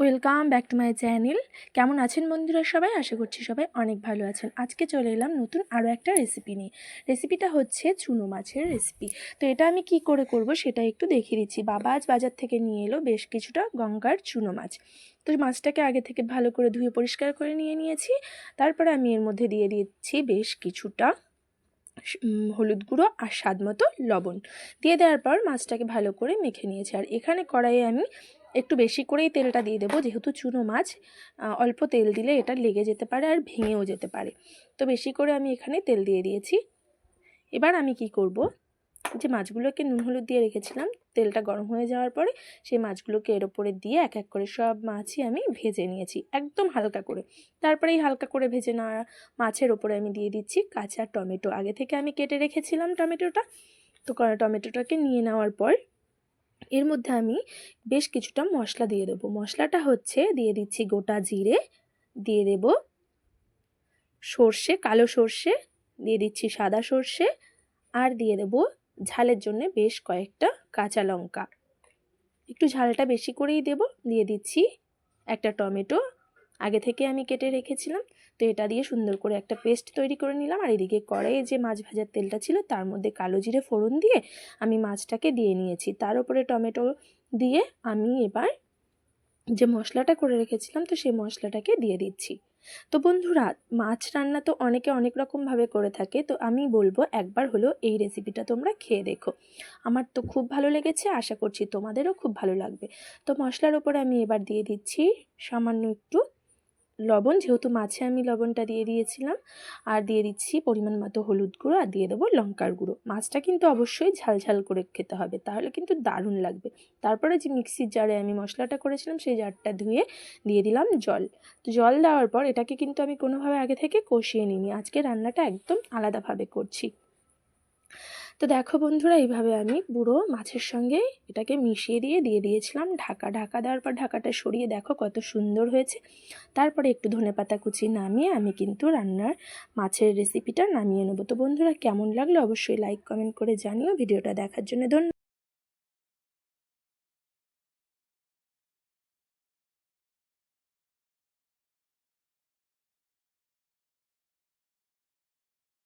Welcome back to my channel কেমন আছেন বন্ধুরা সবাই? আশা করছি সবাই অনেক ভালো আছেন। আজকে চলে এলাম নতুন আরও একটা রেসিপি নিয়ে। রেসিপিটা হচ্ছে চুনো মাছের রেসিপি তো এটা আমি কি করে করব সেটা একটু দেখিয়ে দিচ্ছি। বাবা আজ বাজার থেকে নিয়ে এলো বেশ কিছুটা গঙ্গার চুনো মাছ। তো মাছটাকে আগে থেকে ভালো করে ধুয়ে পরিষ্কার করে নিয়ে নিয়েছি। তারপরে আমি এর মধ্যে দিয়ে দিচ্ছি বেশ কিছুটা হলুদ গুঁড়ো আর স্বাদ মতো লবণ। দিয়ে দেওয়ার পর মাছটাকে ভালো করে মেখে নিয়েছি। আর এখানে কড়াইয়ে আমি একটু বেশি করেই তেলটা দিয়ে দেবো, যেহেতু চুনো মাছ অল্প তেল দিলে এটা লেগে যেতে পারে আর ভেঙেও যেতে পারে। তো বেশি করে আমি এখানে তেল দিয়ে দিয়েছি। এবার আমি কি করব? যে মাছগুলোকে নুন হলুদ দিয়ে রেখেছিলাম, তেলটা গরম হয়ে যাওয়ার পরে সেই মাছগুলোকে এর ওপরে দিয়ে এক এক করে সব মাছই আমি ভেজে নিয়েছি, একদম হালকা করে। তারপরে এই হালকা করে ভেজে নেওয়া মাছের ওপরে আমি দিয়ে দিচ্ছি কাঁচা টমেটো। আগে থেকে আমি কেটে রেখেছিলাম টমেটোটা। তো টমেটোটাকে নিয়ে নেওয়ার পর এর মধ্যে আমি বেশ কিছুটা মশলা দিয়ে দেবো। মশলাটা হচ্ছে দিয়ে দিচ্ছি গোটা জিরে, দিয়ে দেব সর্ষে, কালো সর্ষে, দিয়ে দিচ্ছি সাদা সর্ষে আর দিয়ে দেব ঝালের জন্য বেশ কয়েকটা কাঁচা লঙ্কা। একটু ঝালটা বেশি করেই দেব। দিয়ে দিচ্ছি একটা টমেটো আগে থেকে আমি কেটে রেখেছিলাম। তো এটা দিয়ে সুন্দর করে একটা পেস্ট তৈরি করে নিলাম। আর এদিকে কড়াইয়ে যে মাছ ভাজার তেলটা ছিল, তার মধ্যে কালো জিরে ফোড়ন দিয়ে আমি মাছটাকে দিয়ে নিয়েছি। তার উপরে টমেটো দিয়ে আমি এবার যে মশলাটা করে রেখেছিলাম, তো সেই মশলাটাকে দিয়ে দিচ্ছি। তো বন্ধুরা, মাছ রান্না তো অনেকে অনেক রকমভাবে করে থাকে। তো আমি বলব একবার হলো এই রেসিপিটা তোমরা খেয়ে দেখো। আমার তো খুব ভালো লেগেছে, আশা করছি তোমাদেরও খুব ভালো লাগবে। তো মশলার ওপরে আমি এবার দিয়ে দিচ্ছি সামান্য একটু লবণ, যেহেতু মাছে আমি লবণটা দিয়ে দিয়েছিলাম, আর দিয়ে দিচ্ছি পরিমাণ মতো হলুদ গুঁড়ো আর দিয়ে দেবো লঙ্কার গুঁড়ো। মাছটা কিন্তু অবশ্যই ঝাল ঝাল করে খেতে হবে, তাহলে কিন্তু দারুণ লাগবে। তারপরে যে মিক্সির জারে আমি মশলাটা করেছিলাম, সেই জারটা ধুয়ে দিয়ে দিলাম জল। তো জল দেওয়ার পর এটাকে কিন্তু আমি কোনোভাবে আগে থেকে কষিয়ে নিইনি। আজকে রান্নাটা একদম আলাদাভাবে করছি। তো দেখো বন্ধুরা, এইভাবে আমি বুড়ো মাছের সঙ্গে এটাকে মিশিয়ে দিয়ে দিয়ে দিয়েছিলাম। ঢাকা ঢাকা দেওয়ার পর ঢাকাটা সরিয়ে দেখো কত সুন্দর হয়েছে। তারপরে একটু ধনে পাতা কুচি নামিয়ে আমি কিন্তু রান্নার মাছের রেসিপিটা নামিয়ে নেব। তো বন্ধুরা, কেমন লাগল অবশ্যই লাইক কমেন্ট করে জানিও। ভিডিওটা দেখার জন্য ধন্যবাদ।